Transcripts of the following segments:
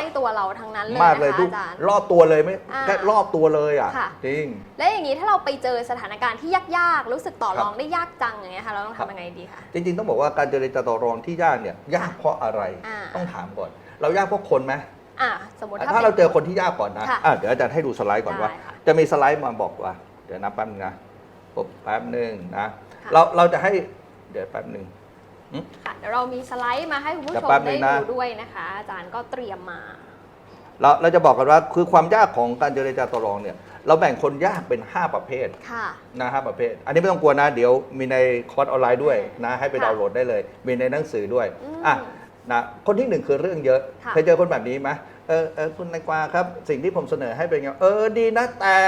ล้ตัวเราทั้งนั้นเลยมากนะเลยคะทุกอาจารย์ รอบตัวเลยไม่อ่าแค่รอบตัวเลยอะ ค่ะ จริง และอย่างนี้ถ้าเราไปเจอสถานการณ์ที่ยากๆ รู้สึกต่อครับรองได้ยากจังอย่างเงี้ยค่ะ เราต้องครับทำยังไงดีคะ จริง ๆ ต้องบอกว่าการเจรจาต่อรองที่ยากเนี่ยยากเพราะอะไร อ่า ต้องถามก่อน เรายากเพราะคนไหมอะสมมติถ้าเราเจอคนที่ยากก่อนนะค่ะอะเดี๋ยวอาจารย์ให้ดูสไลด์ก่อนว่า ได้ค่ะจะมีสไลด์มาบอกว่า เดี๋ยวนะแป๊บนึงนะปุ๊บแป๊บนึงนะค่ะ เราเราจะให้เดี๋ยวแป๊บนึง ค่ะเดี๋ยวเรามีสไลด์มาให้คุณผู้เดี๋ชยวมแป๊บนึได้งนะดูด้วยนะคะ อาจารย์ก็เตรียมมาเราเราจะบอกกันว่าคือความยากของการเจรจาต่อรองเนี่ย เราแบ่งคนยากเป็น 5 ประเภทค่ะนะห้าประเภท อันนี้ไม่ต้องกลัวนะ เดี๋ยวมีในคอร์สออนไลน์ด้วยนะให้ไปค่ะดาวน์โหลดได้เลย มีในหนังสือด้วยอืมอะนะคนที่หนึ่งคือเรื่องเยอะค่ะเคยเจอคนแบบนี้ไหม เออเออคุณนายกวาครับ สิ่งที่ผมเสนอให้เป็นไงเออดีนะแต่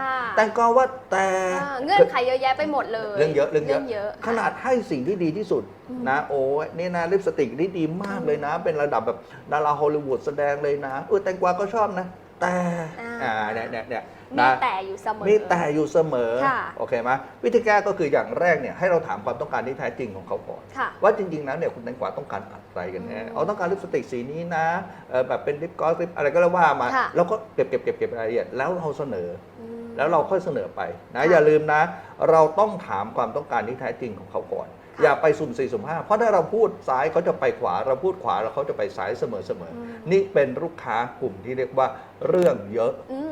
ค่ะแต่ก็ว่าแต่อ่าเงื่อนไขเยอะแยะไปหมดเลยเรื่องเยอะเรื่องเยอะเยอะ ขนาดให้สิ่งที่ดีที่สุดอืมนะ โอ้ยนี่นะลิปสติกนี่ดีมากเลยนะ เป็นระดับแบบดาราฮอลลีวูดแสดงเลยนะเออแตงกวาก็ชอบนะ แต่อ่า อ่าเนี่ยเนี่ยเนี่ย มีนะ แต่อยู่เสมอ มีแต่อยู่เสมอ ค่ะ โอเคไหมวิธีแก้ก็คืออย่างแรกเนี่ยให้เราถามความต้องการที่แท้จริงของเขาก่อน ค่ะ ว่าจริงๆ แล้วเนี่ยคุณแตงกวาต้องการอะไรกันแน่อืมเอาต้องการลิปสติกสีนี้นะเออแบบเป็นลิปกลอสลิปอะไรก็แล้วว่ามาค่ะ แล้วก็เก็บเก็บเก็บเก็บรายละเอียดแล้วเราเสนอ อืม แล้วเราค่อยเสนอไปนะค่ะอย่าลืมนะ เราต้องถามความต้องการที่แท้จริงของเขาก่อน ค่ะอย่าไปสุ่มสี่สุ่มห้าเพราะถ้าเราพูดซ้ายเขาจะไปขวา เราพูดขวาแล้วเขาจะไปซ้ายเสมอเสมออืมนี่เป็นลูกค้ากลุ่มที่เรียกว่าเรื่องเยอะ อืม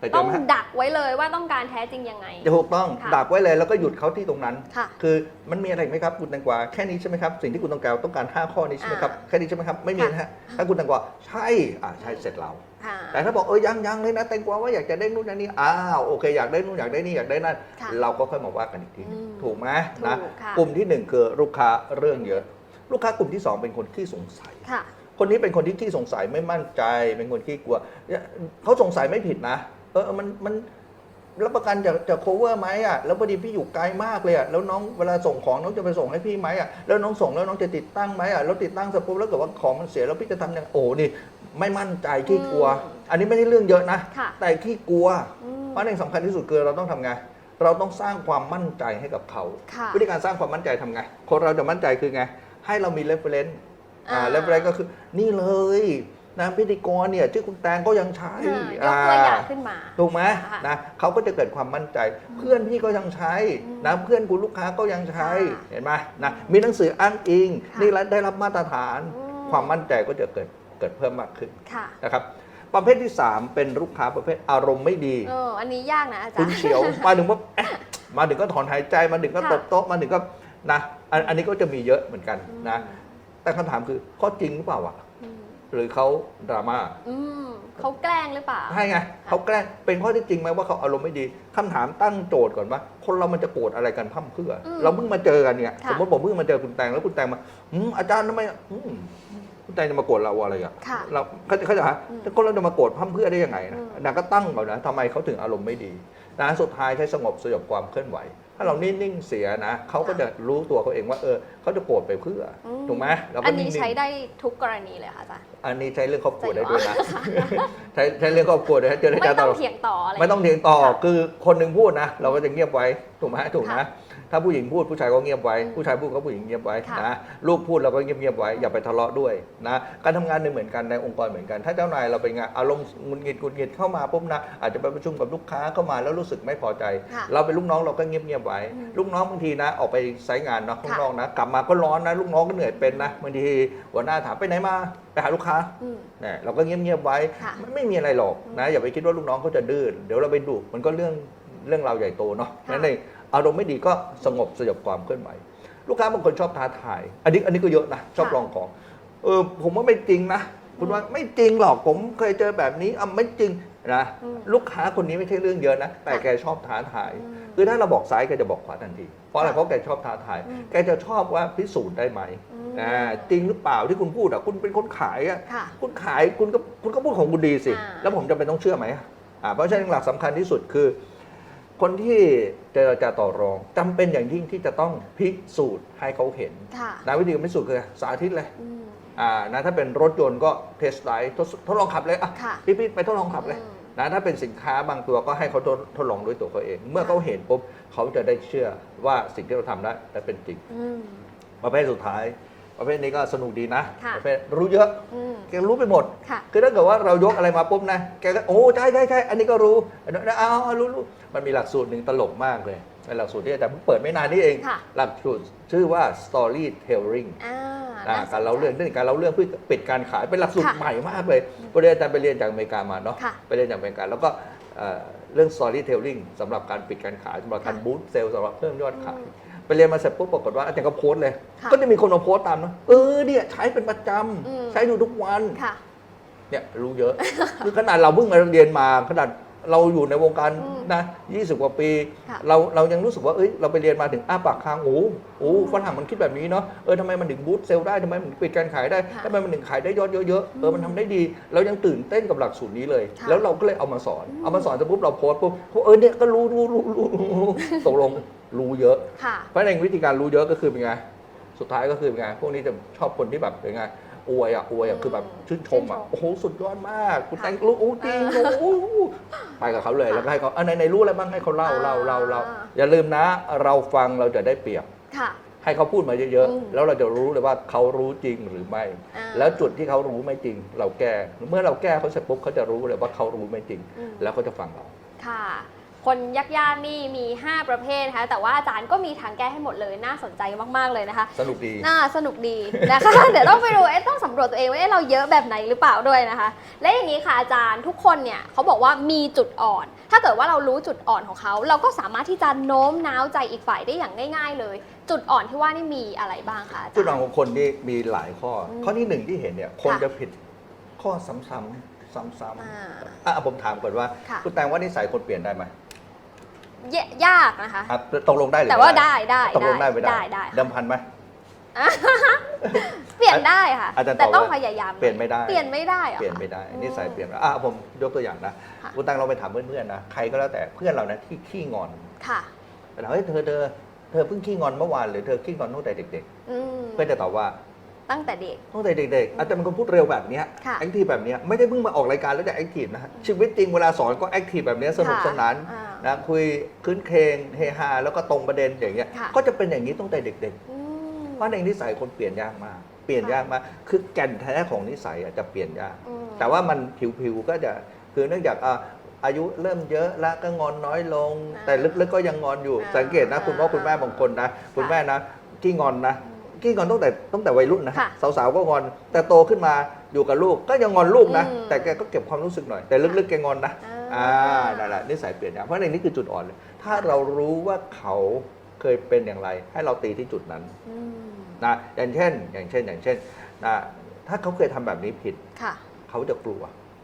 ไปเจต้อองไหมฮะดักไว้เลยว่าต้องการแท้จริงยังไง ถูกต้องค่ะดักไว้เลยแล้วก็หยุดเขาที่ตรงนั้น ค่ะคือมันมีอะไรอีกไหมครับคุณแตงกวาแค่นี้ใช่ไหมครับสิ่งที่คุณต้องการต้องการ 5 ข้อนี้ใช่ไหมครับอ่าแค่นี้ใช่ไหมครับไม่มีนะฮะถ้าคุณแตงกวาใช่อ่าใช่เสร็จเรา ค่ะ แต่ถ้าบอกเออยังยังเลยนะแตงกวาว่าอยากจะได้นู่นนี่อ้าวโอเคอยากได้นู่นอยากได้นี่อยากได้นั่นค่ะเราก็ค่อยมาว่ากันอีกทีอืมถูกไหมถูกนะค่ะ กลุ่มที่หนึ่งคือลูกค้าเรื่องเยอะ ลูกค้ากลุ่มที่สองเป็นคนขี้สงสัย ค่ะ คนนี้เป็นคนที่ขี้สงสัยไม่มั่นใจ เป็นคนขี้กลัวเนี่ยเขาสงสัยไม่ผิดนะ เออมันมันรับประกันจะจะ cover ไหมอะแล้วพอดีพี่อยู่ไกลมากเลยอะแล้วน้องเวลาส่งของน้องจะไปส่งให้พี่ไหมอะแล้วน้องส่งแล้วน้องจะติดตั้งไหมอะแล้วติดตั้งเสร็จปุ๊บแล้วเกิดว่าของมันเสียแล้วพี่จะทำยังไงโอ้นี่ไม่มั่นใจขี้กลัวอืมอันนี้ไม่ได้เรื่องเยอะนะ ค่ะแต่ขี้กลัวอืมเพราะในสำคัญที่สุดคือเราต้องทำไงเราต้องสร้างความมั่นใจให้กับเขา ค่ะ วิธีการสร้างความมั่นใจทำไงคนเราจะมั่นใจคือไง ให้เรามี reference อ่า อ่า reference ก็คือนี่เลย นะพิธีกรเนี่ยชื่อคุณแตงก็ยังใช้อ่ายกตัวอย่างขึ้นมา ถูกไหมค่ะนะเขาก็จะเกิดความมั่นใจ เพื่อนพี่ก็ยังใช้อืมนะเพื่อนคุณลูกค้าก็ยังใช้ค่ะเห็นไหมนะมีหนังสืออ้างอิงค่ะนี่ได้รับมาตรฐาน อืม ความมั่นใจก็จะเกิดเกิดเพิ่มมากขึ้นค่ะ นะครับประเภทที่ 3 เป็นลูกค้าประเภทอารมณ์ไม่ดี เออ อันนี้ยากนะอาจารคุณย์เฉียว มาถึงว่าเอ๊ะมาถึงก็ถอนหายใจมาถึงก็ค่ะตบโต๊ะมาถึงก็นะอันอันนี้ก็จะมีเยอะเหมือนกันนะอืมแต่คำถามคือข้อจริงหรือเปล่าอะอืม หรือเขาดราม่าอืมเขาแกล้งหรือเปล่า ใช่ไงเขาแกล้งเป็นข้อที่จริงไหมว่าเขาอารมณ์ไม่ดีคำถามตั้งโจทย์ก่อนว่า คนเรามันจะโกรธอะไรกันพร่ำเพรื่ออมเราเพิ่งมาเจอกันเนี่ยค่ะสมมติผมเพิ่งมาเจอคุณแตงแล้วคุณแตงมาอืมอาจารย์ทำไมอืมคุณแตงจะมาโกรธเราอะไรอะค่ะเราเขาเขาจะหาอืมแต่คนเราจะมาโกรธพร่ำเพรื่อได้ยังไงนะอืมนางก็ตั้งก่อนนะทำไมเขาถึงอารมณ์ไม่ดีนะสุดท้ายใช้สงบสยบความเคลื่อนไหว ถ้าเรานิ่งๆเสียนะเขาก็จะรู้ตัวเขาเองว่าเออเขาจะโกรธไปเพื่ออมถูกไหมเราก็อันนี้งๆใช้ได้ทุกกรณีเลยค่ะอาจารย์อันนี้ใช้เรื่องครอบครัวใช่ได้เหรอด้วยนะใช้ใช้เรื่องครอบครัวด้วยนะเจรไม่จาตต้อลงอด เถียงต่ออะไร ไม่ต้องเถียงต่อ ค่ะคือคนหนึ่งพูดนะ เราก็จะเงียบไว้ ถูกไหมถูกค่ะนะ ถ้าผู้หญิงพูดผู้ชายก็เงียบไว้อืมผู้ชายพูดก็ผู้หญิงเงียบไว้ค่ะนะลูกพูดเราก็เงียบเงียบๆไว้อย่าไปทะเลาะด้วยนะการทำงานเนี่ยเหมือนกันในองค์กรเหมือนกัน ถ้าเจ้านายเราเป็นไงอารมณ์หงุดหงิดหงุดหงิดเข้ามาปุ๊บนะอาจจะไปประชุมกับลูกค้าเข้ามาแล้วรู้สึกไม่พอใจค่ะเราเป็นลูกน้องเราก็เงียบเงียบๆไว้อืมลูกน้องบางทีนะ ออกไปไซต์งานเนาะข้างค่ะนอกนะกลับมาก็ร้อนนะลูกน้องก็เหนื่อยเป็นนะบางทีหัวหน้าถามไปไหนมาไปหาลูกค้าอืมเนี่ยเราก็เงียบๆไว้ค่ะไม่ไม่มีอะไรหรอกนะอย่าไปคิดว่าลูกน้องเขาจะดื้อเดี๋ยวเราไปดุมันก็เรื่อง เรื่องราวใหญ่โตเนาะค่ะนั่นเองอารมณ์ไม่ดีก็สงบสยบความเคลื่อนไหว ลูกค้าบางคนชอบท้าทาย อันนี้อันนี้ก็เยอะนะชอบลองของ เออผมว่าไม่จริงนะคุณว่าไม่จริงหรอกผมเคยเจอแบบนี้อะไม่จริงนะอืมลูกค้าคนนี้ไม่ใช่เรื่องเยอะนะ แต่ค่ะแกชอบท้าทายอืมคือถ้าเราบอกซ้ายแกจะบอกขวาทันที เพราะอะไรค่ะเพราะแกชอบท้าทายอืมแกจะชอบว่าพิสูจน์ได้ไหมอืมอ่าจริงหรือเปล่าที่คุณพูดอะคุณเป็นคนขายอะค่ะคุณขายคุณก็คุณก็พูดของคุณดีสิอ่าแล้วผมจะเป็นต้องเชื่อไหมอ่าเพราะฉะนั้นหลักสำคัญที่สุดคือ คนที่เจรจาต่อรองจำเป็นอย่างยิ่งที่จะต้องพิสูจน์ให้เขาเห็นค่ะนะวิธีการพิสูจน์คือสาธิตเลยอืมอ่านะถ้าเป็นรถยนต์ก็เทสไดทดทดลองขับเลยอะค่ะพี่พี่ไปทดลองขับเลยอืมนะถ้าเป็นสินค้าบางตัวก็ให้เขาทดทดลองด้วยตัวเขาเอง เมื่อเขาเห็นปุ๊บเขาจะได้เชื่อว่าสิ่งที่เราทำได้ได้เป็นจริงอืมประเภทสุดท้าย ประเภทนี้ก็สนุกดีนะค่ะประเภทรู้เยอะ อืม แกรู้ไปหมด ค่ะคือถ้าเกิดว่าเรายกอะไรมาปุ๊บนะ แกก็โอ้ใช่ใช่ใช่อันนี้ก็รู้อันนั้นเอาเอารู้รู้มันมีหลักสูตรหนึ่งตลกมากเลยเป็นหลักสูตรที่อาจารย์เพิ่งเปิดไม่นานนี้เอง ค่ะ หลักสูตรชื่อว่า storytelling อ่าอ่าน่สนใจ การเล่าเรื่องเรื่องการเล่าเรื่องเพื่อปิดการขายเป็นหลักสูตรค่ะใหม่มากเลยพอดีอาจารย์ไปเรียนจากอเมริกามาเนาะค่ะไปเรียนจากอเมริกาแล้วก็เอ่อเรื่อง storytelling สำหรับการปิดการขายสำหรับการค่ะบูสต์เซลล์สำหรับเพิ่มยอดขายอืม ไปเรียนมาเสร็จปุ๊บปรากฏว่าอาจารย์ก็โพสต์เลย ค่ะก็จะมีคนมาโพสต์ตามนะเออเนี่ยใช้เป็นประจอืมำใช้อยู่ทุกวัน ค่ะ เนี่ยรู้เยอะ คือขนาดเราเพิ่งมาเรียนมา ขนาดเราอยู่ในวงการอืมนะ20 กว่าปี ค่ะเราเรายังรู้สึกว่าเอ้ยเราไปเรียนมาถึงอ้าปากค้างโอ้โหโอ้โหอืมฝรั่งมันคิดแบบนี้เนาะเออทำไมมันถึงบูสต์เซลล์ได้ทำไมมันถึงปิดการขายได้ค่ะทำไมมันถึงขายได้ยอดเยอะๆเออมันทำได้ดี เรายังตื่นเต้นกับหลักสูตรนี้เลย ค่ะแล้วเราก็เลยเอามาสอนอืมเอามาสอนเสร็จปุ๊บเราโพสต์ปุ๊บเออเนี่ยก็รู้รู้รู้รู้รู้ตกลง รู้เยอะ ค่ะ เพราะในวิธีการรู้เยอะก็คือเป็นไง สุดท้ายก็คือเป็นไง พวกนี้จะชอบคนที่แบบเป็นไง อวยอะ อวยอะ คือแบบชื่นชมอะ ชื่นชมโอ้โห สุดยอดมาก คุณค่ะแต่งรู้โอ้จริงเออโอ้โหไปกับเขาเลยค่ะแล้วก็ให้เขาอันไหนไหนรู้อะไรบ้างให้เขาเล่าอ่า เล่าเล่าเล่าอย่าลืมนะ เราฟังเราจะได้เปรียบ ค่ะ ให้เขาพูดมาเยอะอืม ๆ แล้วเราจะรู้เลยว่าเขารู้จริงหรือไม่ อ่า แล้วจุดที่เขารู้ไม่จริง เราแก้ เมื่อเราแก้เขาเสร็จปุ๊บเขาจะรู้เลยว่าเขารู้ไม่จริง อืม แล้วเขาจะฟังเรา ค่ะ คนยากๆนี่มี 5 ประเภทนะคะแต่ว่าอาจารย์ก็มีทางแก้ให้หมดเลยน่าสนใจมากๆเลยนะคะ สนุกดี น่าสนุกดีนะคะ เดี๋ยวต้องไปดูเอ๊ะต้องสำรวจตัวเองว่าเอ๊ะเราเยอะแบบไหนหรือเปล่าด้วยนะคะ และอย่างนี้ค่ะอาจารย์ทุกคนเนี่ยเขาบอกว่ามีจุดอ่อน ถ้าเกิดว่าเรารู้จุดอ่อนของเขา เราก็สามารถที่จะโน้มน้าวใจอีกฝ่ายได้อย่างง่าย ๆ เลย จุดอ่อนที่ว่านี่มีอะไรบ้างคะอาจารย์ จุดอ่อนของคนนี่มีหลายข้ออมข้อที่หนึ่งที่เห็นเนี่ยคนค่ะจะผิดข้อซ้ำๆซ้ำอ่าๆอะผมถามก่อนว่าค่ะ คุณแตงว่านิสัยคนเปลี่ยนได้ไหมเยยากนะคะ อะตกลงได้หรือแต่ไม่ว่าได้ได้ตกลงได้ไม่ได้ได้ได้ค่ะเดิมพันไหม เปลี่ยนได้ค่ะ อาจารย์แต่ตอบต้องว่าพยายามเปลี่ยนไม่ได้ เปลี่ยนไม่ได้หรอเปลี่ยนไม่ได้อืมนิสัยเปลี่ยนไม่ได้อะผมยกตัวอย่างนะค่ะ คุณแตงเราไปถามเพื่อนๆนะใครก็แล้วแต่เพื่อนเรานะที่ขี้งอนค่ะไปถามเฮ้ยเธอเธอเธอเพิ่งขี้งอนเมื่อวานหรือเธอขี้งอนตั้งแต่เด็กอืมๆ เพื่อนจะตอบว่า ตั้งแต่เด็ก ตั้งแต่เด็กๆอาจจะเป็นคนพูดเร็วแบบเนี้ยค่ะแอคทีฟแบบเนี้ยไม่ได้เพิ่งมาออกรายการแล้วจะแอคทีฟนะฮะชีวิตจริงเวลาสอนก็แอคทีฟแบบเนี้ยสนุกค่ะสนานอ่านะคุยคืนเคงเฮฮาแล้วก็ตรงประเด็นอย่างเงี้ยค่ะ ก็จะเป็นอย่างนี้ตั้งแต่เด็กอืม ๆเพราะในนิสัยคนเปลี่ยนยากมากเปลี่ยนค่ะ ยากมากคือแก่นแท้ของนิสัยอาจจะเปลี่ยนยาก อืม แต่ว่ามันผิวๆก็จะคือเนื่องจากอะอายุเริ่มเยอะแล้วก็งอนน้อยลง อ่าแต่ลึกๆก็ยังงอนอยู่ อ่าสังเกตนะ คุณพ่อคุณแม่บางคนนะ คุณแม่นะขี้งอนนะ อืม ขี้งอนตั้งแต่ตั้งแต่วัยรุ่นนะค่ะสาวๆก็งอนแต่โตขึ้นมาอยู่กับลูกก็ยังงอนลูกนะ อืมแต่แกก็เก็บความรู้สึกหน่อยแต่ลึกๆแกงอนนะอ่า อ่านั่นแหละนิสัยเปลี่ยนอย่างเพราะในนี้คือจุดอ่อนเลยถ้าเรารู้ว่าเขาเคยเป็นอย่างไร ให้เราตีที่จุดนั้นอืมนะอย่างเช่น อย่างเช่นอย่างเช่นนะถ้าเขาเคยทำแบบนี้ผิด ค่ะเขาจะกลัว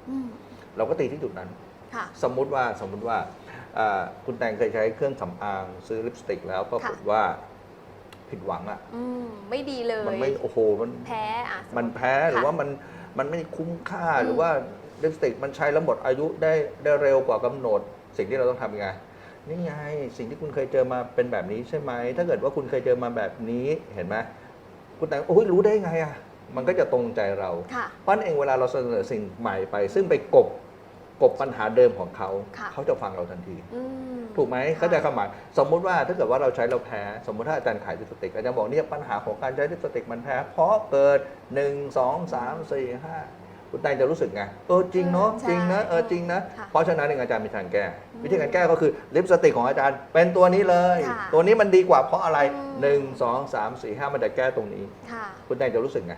อืมเราก็ตีที่จุดนั้น ค่ะ สมมุติว่าสมมุติว่าอ่าคุณแตงเคยใช้เครื่องสำอางซื้อลิปสติกแล้วปรากฏว่า ผิดหวังอะอืมไม่ดีเลย มันไม่โอ้โหมันแพ้อะมันแพ้หรือว่ามันมันไม่คุ้มค่าอืมหรือว่าลิปสติกมันใช้แล้วหมดอายุได้ได้เร็วกว่ากำหนด สิ่งที่เราต้องทำยังไงนี่ไงสิ่งที่คุณเคยเจอมาเป็นแบบนี้ใช่ไหมถ้าเกิดว่าคุณเคยเจอมาแบบนี้เห็นไหมคุณแต่งโอ้ยรู้ได้ไงอะมันก็จะตรงใจเรา ค่ะเพราะฉะนั้นเองเวลาเราเสนอสิ่งใหม่ไป ซึ่งไปกบ กบปัญหาเดิมของเขา ค่ะเขาจะฟังเราทันที อืมถูกไหมค่ะ เข้าใจความหมายสมมุติว่าถ้าเกิดว่าเราใช้เราแพ้ สมมุติถ้าอาจารย์ขายลิปสติกอาจารย์บอกเนี่ยปัญหาของการใช้ลิปสติกมันแพ้ เพราะเกิด 1 2 3 4 5คุณแตงจะรู้สึกไงเออจริงเนาะใช่จริงนะเออจริงนะค่ะเพราะฉะนั้นเองอาจารย์มีทางแก้ อืมวิธีการแก้ก็คือลิปสติกของอาจารย์ เป็นตัวนี้เลย ค่ะตัวนี้มันดีกว่าเพราะอะไร อืม 1 2 3 4 5 มันจะแก้ตรงนี้ ค่ะ คุณแตงจะรู้สึกไง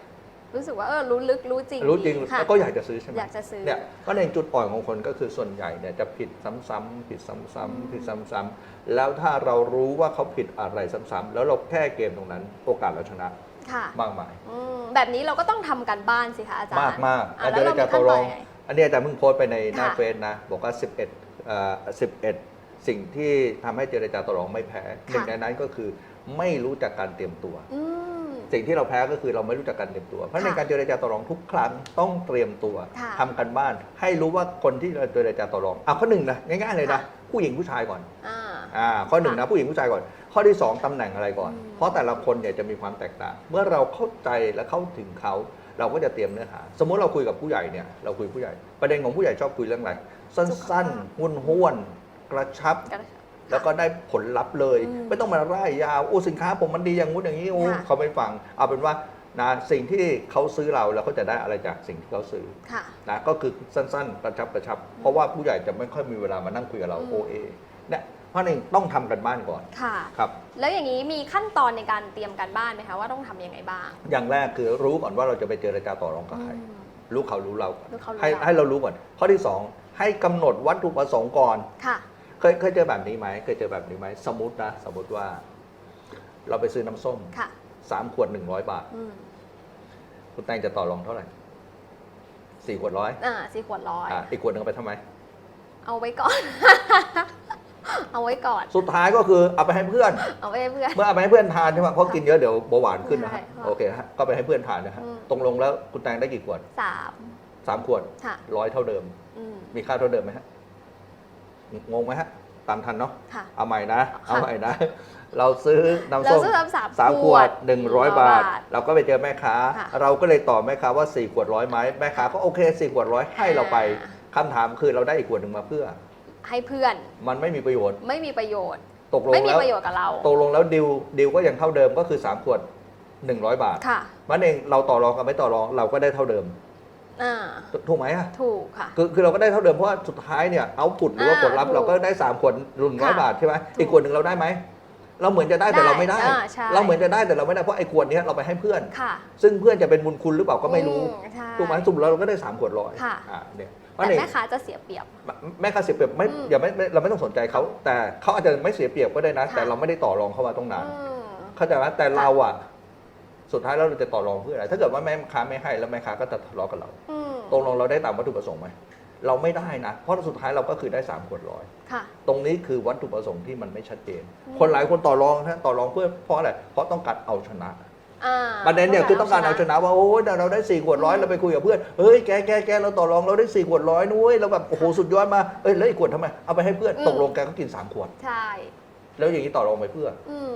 รู้สึกว่าเออรู้ลึกรู้จริงรู้จริงค่ะ แล้วก็อยากจะซื้อใช่ไหมอยากจะซื้อ เนี่ยก็ในจุดอ่อนของคนก็คือส่วนใหญ่เนี่ยจะผิดซ้ำๆผิดซ้ำๆผิดซ้ำๆแล้วถ้าเรารู้ว่าเขาผิดอะไรซ้ำๆแล้วเราแก้เกมตรงนั้น โอกาสเราชนะค่ะมากมายอืมแบบนี้เราก็ต้องทำกันบ้านสิคะอาจารย์มากมากอะอาจแล้วารย์เราจะมีตขั้นกตลอนงยังไง อันนี้อาจารย์เพิ่งโพสต์ไปในหน้าค่ะ เฟซนะ บอกว่า 11เอ่อ11 สิ่งที่ทำให้เจรจาต่อรองไม่แพ้หนึ่งในนั้นก็คือไม่รู้จักการเตรียมตัว อืม สิ่งที่เราแพ้ก็คือเราไม่รู้จักการเตรียมตัว เพราะค่ะในการเจรจาต่อรองทุกครั้งต้องเตรียมตัว ค่ะทำกันบ้าน ให้รู้ว่าคนที่เราเจรจาต่อรองอะข้อหนึ่งนะง่ายๆเลยนะค่ะ ผู้หญิงผู้ชายก่อนอ่า อ่าข้อหนึ่งนะผู้หญิงผู้ชายก่อน ข้อที่สองตำแหน่งอะไรก่อน อืม เพราะแต่ละคนเนี่ยจะมีความแตกต่าง เมื่อเราเข้าใจและเข้าถึงเขา เราก็จะเตรียมเนื้อหา สมมุติเราคุยกับผู้ใหญ่เนี่ยเราคุยผู้ใหญ่ ประเด็นของผู้ใหญ่ชอบคุยเรื่องอะไรสั้นๆห้วนห้วนๆกระชับ กระ แล้วก็ได้ผลลัพธ์เลยอืมไม่ต้องมาไล่ยาวโอ้สินค้าผมมันดีอย่างงู้นอย่างนี้โอ้ค่ะเขาไม่ฟัง เอาเป็นว่านะสิ่งที่เขาซื้อเราแล้วเขาจะได้อะไรจากสิ่งที่เขาซื้อค่ะนะก็คือสั้นๆ กระชับกระชับ เพราะว่าผู้ใหญ่จะไม่ค่อยมีเวลามานั่งคุยกับเราอืมโอเอเนี่ยเพราะนั่นต้องทำกันบ้านก่อนค่ะครับแล้วอย่างนี้มีขั้นตอนในการเตรียมการบ้านไหมคะว่าต้องทำยังไงบ้าง อย่างแรกคือรู้ก่อนว่าเราจะไปเจรจาต่อรองกับใครอืมรู้เขารู้เราก่อนรู้เขารู้ให้เราให้เรารู้ก่อนข้อที่สองให้กำหนดวัตถุประสงค์ก่อนค่ะ เคยเคยเจอแบบนี้ไหมเคยเจอแบบนี้ไหมสมมตินะสมมติว่า เราไปซื้อน้ำส้มค่ะ สามขวดหนึ่งร้อยบาท อืมคุณแตงจะต่อรองเท่าไหร่สี่ขวดร้อยอ่าสี่ขวดร้อย อะอีกขวดหนึ่งเอาไปทำไม เอาไว้ก่อน เอาไว้ก่อน สุดท้ายก็คือเอาไปให้เพื่อน เอาไว้ให้เพื่อน เมื่อเอาไปให้เพื่อนทานใช่ไหมเพราะกินเยอะเดี๋ยวเบาหวานขึ้นนะฮะใช่ค่ะโอเคฮะก็ไปให้เพื่อนทานนะฮะอืม ตรงลงแล้วคุณแตงได้กี่ขวดสามสามขวดค่ะ ร้อยเท่าเดิม อืมมีค่าเท่าเดิมไหมฮะ งงไหมฮะ ตามทันเนาะ ค่ะ เอาใหม่นะค่ะเอาใหม่นะ เราซื้อน้ำเราส้มซื้อน้ำสามสามขวดหนึ่งร้อย100 บาท เราก็ไปเจอแม่ค้า ค่ะเราก็เลยต่อแม่ค้าว่าสี่ขวดร้อยไหมแม่ค้าก็โอเคสี่ขวดร้อยให้เราไป อ่าคำถามคือเราได้อีกขวดหนึ่งมาเพื่อ ให้เพื่อนมันไม่มีประโยชน์ ไม่มีประโยชน์ ตกลงไม่มีแล้วประโยชน์กับเรา ตกลงแล้วดิวดิวก็ยังเท่าเดิมก็คือ 3 ขวด 100 บาทค่ะ มันเองเราต่อรองกับไม่ต่อรองเราก็ได้เท่าเดิม อ่าถถูกไหมอะถูกค่ะ คือคือเราก็ได้เท่าเดิมเพราะว่าสุดท้ายเนี่ยเอาผุดหรือว่าอ่าผลลัพธ์ถูกเราก็ได้สามขวดรุ่นร้อยค่ะบาทใช่ไหมถูกอีกขวดหนึ่งเราได้ไหมเราเหมือนจะได้แต่เราไม่ได้ ได้อ่าใช่ เราเหมือนจะได้แต่เราไม่ได้เพราะไอ้ขวดเนี้ยเราไปให้เพื่อน ค่ะซึ่งเพื่อนจะเป็นบุญคุณหรือเปล่าก็ไม่รู้อืใช่ ถูกไหมสรุปแล้วเราก็ได้สามขวดร้อยค่ะ อ่าเนี่ยเพแต่ราะเองแม่ค้าจะเสียเปรียบ แม่ค้าเสียเปรียบไม่อืมอย่าไม่ไม่เราไม่ต้องสนใจเขา แต่เขาอาจจะไม่เสียเปรียบก็ได้นะ ค่ะ แต่เราไม่ได้ต่อรองเข้ามาตรงนั้นอืม เข้าใจไหมแต่เราอะ สุดท้ายแล้วเราจะต่อรองเพื่ออะไร ถ้าเกิดว่าแม่ค้าไม่ให้แล้วแม่ค้าก็จะทะเลาะกับเราอืมตกลงเราได้ตามวัตถุประสงค์ไหมเราไม่ได้นะ เพราะสุดท้ายเราก็คือได้3ขวดร้อย ค่ะ ตรงนี้คือวัตถุประสงค์ที่มันไม่ชัดเจน อืม คนหลายคนต่อรองนะต่อรองเพื่อเพราะอะไร เพราะต้องการเอาชนะ อ่าประเด็นเนี่ยคือต้องการเอาชนะว่าโอ้ยเราได้สี่ขวดร้อยอืมเราไปคุยกับเพื่อนเฮ้ยแกแกแกเราต่อรองเราได้สี่ขวดร้อยนุ้ยเราแบบโอ้โหสุดยอดมาเอ้ยแล้วอีกขวดทำไมเอาไปให้เพื่อนตกลงแกก็กินสามขวด ใช่ แล้วอย่างนี้ต่อรองไปเพื่อ อืม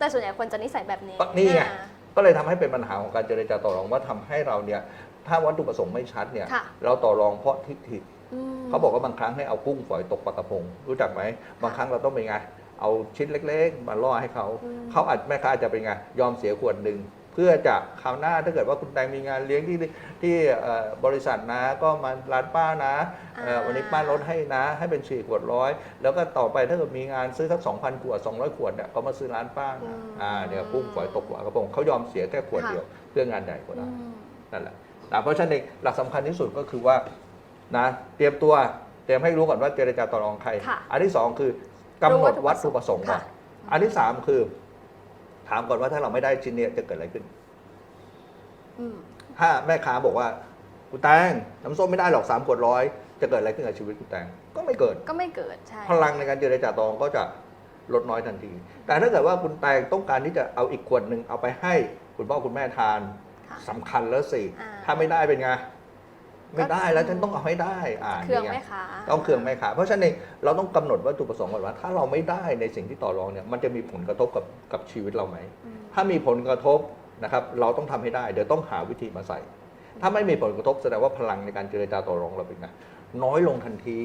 แต่ส่วนใหญ่คนจะนิสัยแบบนี้ก็นี่ไง อ่า ก็เลยทำให้เป็นปัญหาของการเจรจาต่อรองว่าทำให้เราเนี่ยถ้าวัตถุประสงค์ไม่ชัดเนี่ยค่ะ เราต่อรองเพราะทิฏฐิอืม เขาบอกว่าบางครั้งให้เอากุ้งฝอยตกปลากระพง รู้จักไหมบางครั้งเราต้องเป็นไง เอาชิ้นเล็ก ๆ มาล่อให้เขาอืม เขาอาจแม่ค้าอาจจะเป็นไงยอมเสียขวดหนึ่ง เพื่อจะคราวหน้าถ้าเกิดว่าคุณแตงมีงานเลี้ยงที่ที่เอ่อบริษัทนะก็มาร้านป้านะเอ่อวันนี้ป้าลดให้นะ ให้เป็นสี่ขวดร้อยแล้วก็ต่อไปถ้าเกิดมีงานซื้อสักสองพันขวดสองร้อยขวดเนี่ยก็มาซื้อร้านป้านะอ่าเนี่ยกุ้งฝอยตกปลากระพงเขายอมเสียแค่ขวดเดียวเพื่องานใหญ่กว่าอืนั้นมนั่นแหละนะเพราะฉะนั้นเองหลักสำคัญที่สุดก็คือว่านะเตรียมตัวเตรียมให้รู้ก่อนว่าเจรจาต่อรองใครค่ะอันที่สองคือกำหนดวัตถุประสงค์ก่อนค่ะอันที่สามคือ ถามก่อนว่าถ้าเราไม่ได้ชิ้นเนี้ยจะเกิดอะไรขึ้น อืมถ้าแม่ค้าบอกว่าคุณแตงน้ำส้มไม่ได้หรอกสามขวดร้อยจะเกิดอะไรขึ้นกับชีวิตคุณแตงก็ไม่เกิด ก็ไม่เกิดใช่พลังในการเจรจาต่อรองก็จะลดน้อยทันที แต่ถ้าเกิดว่าคุณแตงต้องการที่จะเอาอีกขวดหนึ่งเอาไปให้คุณพ่อคุณแม่ทานค่ะ สำคัญแล้วสิ อ่า ถ้าไม่ได้เป็นไง ไม่ได้แล้วฉันต้องเอาให้ได้อ่าเครื่องนี่ไงแม่ค้าต้องเครื่องแม่ค้าเพราะฉะนั้นเองเราต้องกำหนดวัตถุประสงค์ก่อนว่า ถ้าเราไม่ได้ในสิ่งที่ต่อรองเนี่ยมันจะมีผลกระทบกับกับชีวิตเราไหมอืมถ้ามีผลกระทบนะครับ เราต้องทำให้ได้ เดี๋ยวต้องหาวิธีมาใส่ ถ้าไม่มีผลกระทบแสดงว่าพลังในการเจรจาต่อรองเราเป็นไงน้อยลงทันที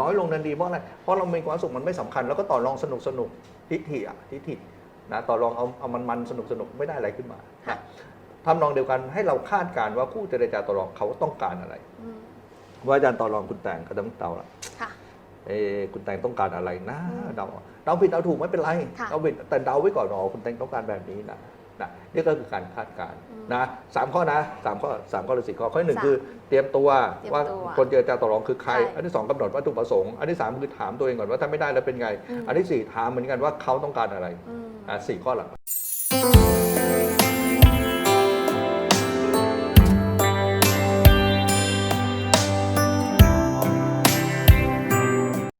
น้อยลงทันทีเพราะอะไรเพราะเรามีความสุขมันไม่สำคัญแล้วก็ต่อรองสนุกสนุกทิฐิอะทิฐินะต่อรองเอาเอามันมันสนุกสนุกไม่ได้อะไรขึ้นมาค่ะ ทำนองเดียวกันให้เราคาดการณ์ว่าคู่เจรจาต่อรองเขาต้องการอะไรอืมว่าอาจารย์ต่อรองคุณแต่งกับน้ำเตาละค่ะเอะคุณแตงต้องการอะไรนะอืมเดาเดาผิดเดาถูกไม่เป็นไรค่ะเดาผิดแต่เดาไว้ก่อนว่าคุณแตงต้องการแบบนี้นะนะนี่ก็คือการคาดการณ์อืมนะสามข้อนะสามข้อสามข้อหรือสี่ข้อข้อที่หนึ่งสามคือ เตรียมตัวเตรียมว่าตัวคนเจรจาต่อรองคือใครใช่อันที่สองกำหนดวัตถุประสงค์อันที่สามคือถามตัวเองก่อนว่าถ้าไม่ได้แล้วเป็นไงอืมอันที่สี่ถามเหมือนกันว่าเขาต้องการอะไรอืมอะสี่ข้อหลัก